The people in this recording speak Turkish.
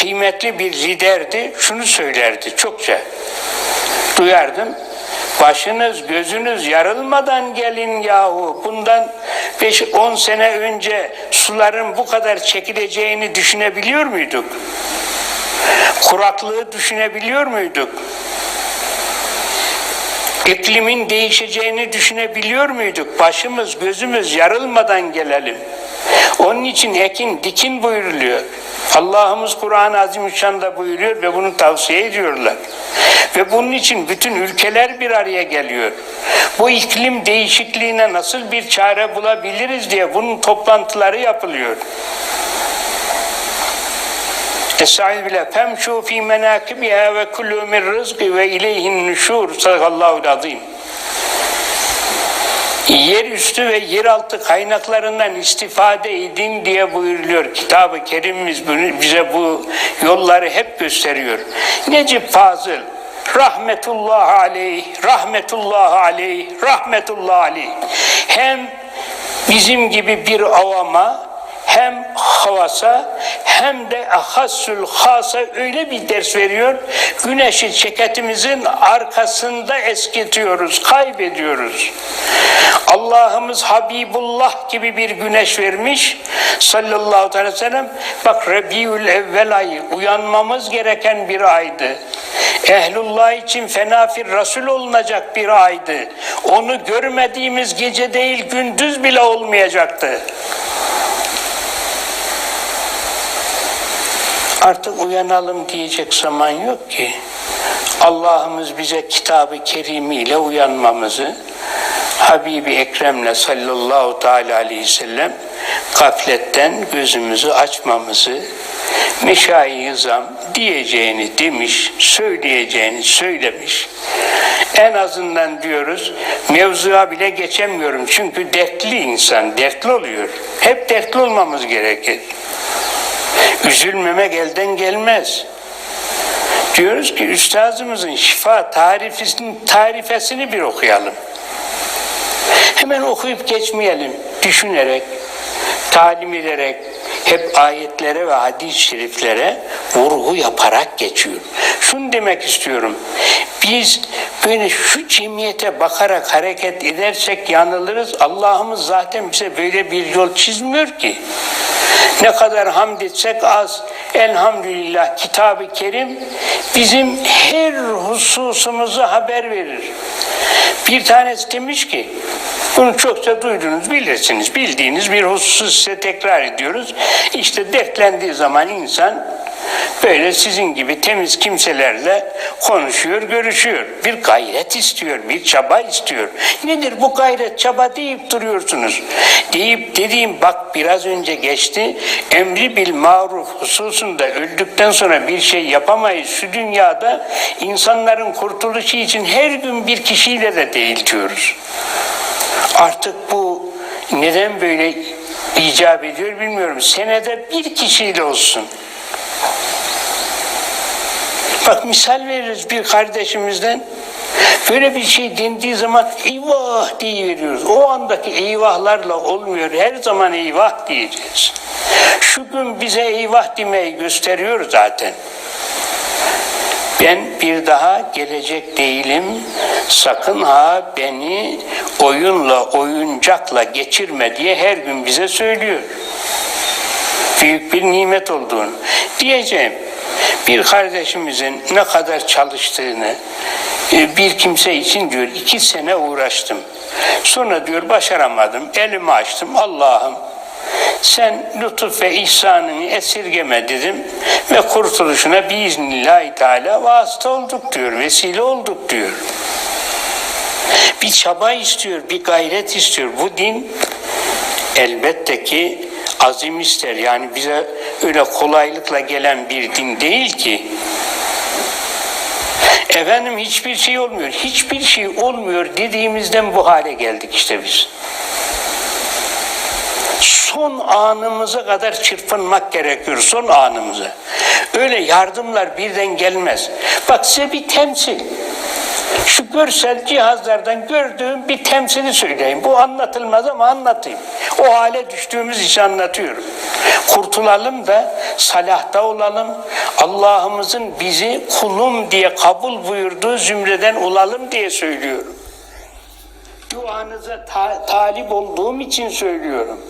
kıymetli bir liderdi. Şunu söylerdi çokça. Duyardım. Başınız gözünüz yarılmadan gelin yahu. Bundan 5-10 sene önce suların bu kadar çekileceğini düşünebiliyor muyduk? Kuraklığı düşünebiliyor muyduk? İklimin değişeceğini düşünebiliyor muyduk? Başımız gözümüz yarılmadan gelelim. Onun için ekin dikin buyuruluyor. Allah'ımız Kur'an-ı Azimüşşan'da buyuruyor ve bunu tavsiye ediyorlar. Ve bunun için bütün ülkeler bir araya geliyor. Bu iklim değişikliğine nasıl bir çare bulabiliriz diye bunun toplantıları yapılıyor. Estaizu billah. Femşu fi menakibiha ve kullu min rızkı ve ileyhin nüşur. Sadakallahu azim. Yerüstü ve yeraltı kaynaklarından istifade edin diye buyuruluyor. Kitab-ı Kerimimiz bize bu yolları hep gösteriyor. Necip Fazıl rahmetullah aleyh, rahmetullah aleyh, rahmetullah aleyh. Hem bizim gibi bir avama hem havasa hem de ahasül hasa öyle bir ders veriyor. Güneşi ceketimizin arkasında eskitiyoruz, kaybediyoruz. Allah'ımız Habibullah gibi bir güneş vermiş sallallahu aleyhi ve sellem. Bak Rabiül evvel ayı uyanmamız gereken bir aydı. Ehlullah için fenafir Resul olunacak bir aydı. Onu görmediğimiz gece değil gündüz bile olmayacaktı. Artık uyanalım diyecek zaman yok ki. Allah'ımız bize kitabı kerimiyle uyanmamızı, Habibi Ekrem'le sallallahu teala aleyhi ve sellem gafletten gözümüzü açmamızı, meşayi zam diyeceğini demiş, söyleyeceğini söylemiş. En azından diyoruz mevzuya bile geçemiyorum çünkü dertli insan dertli oluyor. Hep dertli olmamız gerekir. Üzülmemek elden gelmez. Diyoruz ki üstazımızın şifa tarifesini, tarifesini bir okuyalım. Hemen okuyup geçmeyelim. Düşünerek, talim ederek, hep ayetlere ve hadis-i şeriflere vurgu yaparak geçiyor. Şunu demek istiyorum. Biz böyle şu cemiyete bakarak hareket edersek yanılırız. Allah'ımız zaten bize böyle bir yol çizmiyor ki. Ne kadar hamd etsek az. Elhamdülillah kitabı kerim bizim her hususumuzu haber verir. Bir tanesi demiş ki bunu çokça duydunuz bilirsiniz. Bildiğiniz bir hususu size tekrar ediyoruz. İşte dertlendiği zaman insan böyle sizin gibi temiz kimselerle konuşuyor, görüşüyor. Bir gayret istiyor, bir çaba istiyor. Nedir bu gayret, çaba deyip duruyorsunuz. Deyip dediğim bak biraz önce geçti. Emri bil maruf hususunda öldükten sonra bir şey yapamayız. Şu dünyada insanların kurtuluşu için her gün bir kişiyle de değil diyoruz. Artık bu neden böyle icap ediyor bilmiyorum. Senede bir kişiyle olsun. Bak misal veririz bir kardeşimizden. Böyle bir şey dendiği zaman eyvah veriyoruz. O andaki eyvahlarla olmuyor. Her zaman eyvah diyeceğiz. Şu gün bize eyvah demeyi gösteriyor zaten. Ben bir daha gelecek değilim. Sakın ha beni oyunla, oyuncakla geçirme diye her gün bize söylüyor. Büyük bir nimet olduğunu. Diyeceğim bir kardeşimizin ne kadar çalıştığını e, bir kimse için diyor iki sene uğraştım. Sonra diyor başaramadım. Elimi açtım. Allah'ım sen lütuf ve ihsanını esirgeme dedim ve kurtuluşuna biiznillahü teala vasıta olduk diyor, vesile olduk diyor. Bir çaba istiyor, bir gayret istiyor. Bu din elbette ki azim ister. Yani bize öyle kolaylıkla gelen bir din değil ki. Efendim hiçbir şey olmuyor. Hiçbir şey olmuyor dediğimizden bu hale geldik işte biz son anımıza kadar çırpınmak gerekiyor. Son anımıza. Öyle yardımlar birden gelmez. Bak size bir temsil. Şu görsel cihazlardan gördüğüm bir temsili söyleyeyim. Bu anlatılmaz ama anlatayım. O hale düştüğümüz için anlatıyorum. Kurtulalım da salahta olalım. Allah'ımızın bizi kulum diye kabul buyurduğu zümreden olalım diye söylüyorum. Duanıza ta- talip olduğum için söylüyorum.